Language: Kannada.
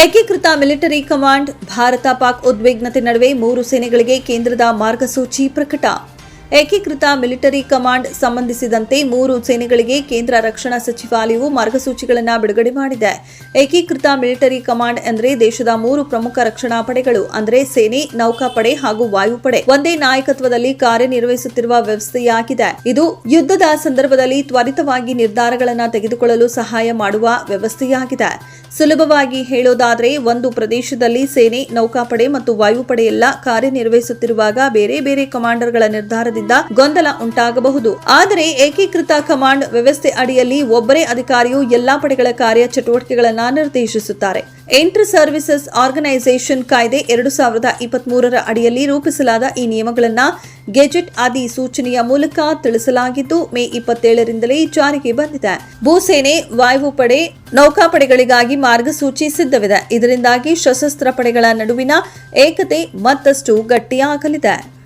ಏಕೀಕೃತ ಮಿಲಿಟರಿ ಕಮಾಂಡ್ ಭಾರತ ಪಾಕ್ ಉದ್ವಿಗ್ನತೆ ನಡುವೆ ಮೂರು ಸೇನೆಗಳಿಗೆ ಕೇಂದ್ರದ ಮಾರ್ಗಸೂಚಿ ಪ್ರಕಟ. ಏಕೀಕೃತ ಮಿಲಿಟರಿ ಕಮಾಂಡ್ ಸಂಬಂಧಿಸಿದಂತೆ ಮೂರು ಸೇನೆಗಳಿಗೆ ಕೇಂದ್ರ ರಕ್ಷಣಾ ಸಚಿವಾಲಯವು ಮಾರ್ಗಸೂಚಿಗಳನ್ನು ಬಿಡುಗಡೆ ಮಾಡಿದೆ. ಏಕೀಕೃತ ಮಿಲಿಟರಿ ಕಮಾಂಡ್ ಅಂದರೆ ದೇಶದ ಮೂರು ಪ್ರಮುಖ ರಕ್ಷಣಾ ಪಡೆಗಳು, ಅಂದರೆ ಸೇನೆ, ನೌಕಾಪಡೆ ಹಾಗೂ ವಾಯುಪಡೆ. ಒಂದೇ ನಾಯಕತ್ವದಲ್ಲಿ ಕಾರ್ಯನಿರ್ವಹಿಸುತ್ತಿರುವ ವ್ಯವಸ್ಥೆಯಾಗಿದೆ. ಇದು ಯುದ್ಧದ ಸಂದರ್ಭದಲ್ಲಿ ತ್ವರಿತವಾಗಿ ನಿರ್ಧಾರಗಳನ್ನು ತೆಗೆದುಕೊಳ್ಳಲು ಸಹಾಯ ಮಾಡುವ ವ್ಯವಸ್ಥೆಯಾಗಿದೆ. ಸುಲಭವಾಗಿ ಹೇಳೋದಾದರೆ, ಒಂದು ಪ್ರದೇಶದಲ್ಲಿ ಸೇನೆ, ನೌಕಾಪಡೆ ಮತ್ತು ವಾಯುಪಡೆ ಎಲ್ಲ ಕಾರ್ಯನಿರ್ವಹಿಸುತ್ತಿರುವಾಗ ಬೇರೆ ಬೇರೆ ಕಮಾಂಡರ್ಗಳ ನಿರ್ಧಾರದಿಂದ ಗೊಂದಲ ಉಂಟಾಗಬಹುದು. ಆದರೆ ಏಕೀಕೃತ ಕಮಾಂಡ್ ವ್ಯವಸ್ಥೆ ಅಡಿಯಲ್ಲಿ ಒಬ್ಬರೇ ಅಧಿಕಾರಿಯು ಎಲ್ಲಾ ಪಡೆಗಳ ಕಾರ್ಯ ಚಟುವಟಿಕೆಗಳನ್ನು ನಿರ್ದೇಶಿಸುತ್ತಾರೆ. ಇಂಟರ್ ಸರ್ವಿಸಸ್ ಆರ್ಗನೈಸೇಷನ್ ಕಾಯ್ದೆ ಎರಡು ಸಾವಿರದ ಇಪ್ಪತ್ತ್ ಮೂರರ ಅಡಿಯಲ್ಲಿ ರೂಪಿಸಲಾದ ಈ ನಿಯಮಗಳನ್ನು ಗೆಜೆಟ್ ಅಧಿಸೂಚನೆಯ ಮೂಲಕ ತಿಳಿಸಲಾಗಿದ್ದು, ಮೇ ಇಪ್ಪತ್ತೇಳರಿಂದಲೇ ಜಾರಿಗೆ ಬಂದಿದೆ. ಭೂಸೇನೆ ವಾಯುಪಡೆ ನೌಕಾಪಡೆಗಳಿಗಾಗಿ ಮಾರ್ಗಸೂಚಿ ಸಿದ್ಧವಿದೆ. ಇದರಿಂದಾಗಿ ಸಶಸ್ತ್ರ ಪಡೆಗಳ ನಡುವಿನ ಏಕತೆ ಮತ್ತಷ್ಟು ಗಟ್ಟಿಯಾಗಲಿದೆ.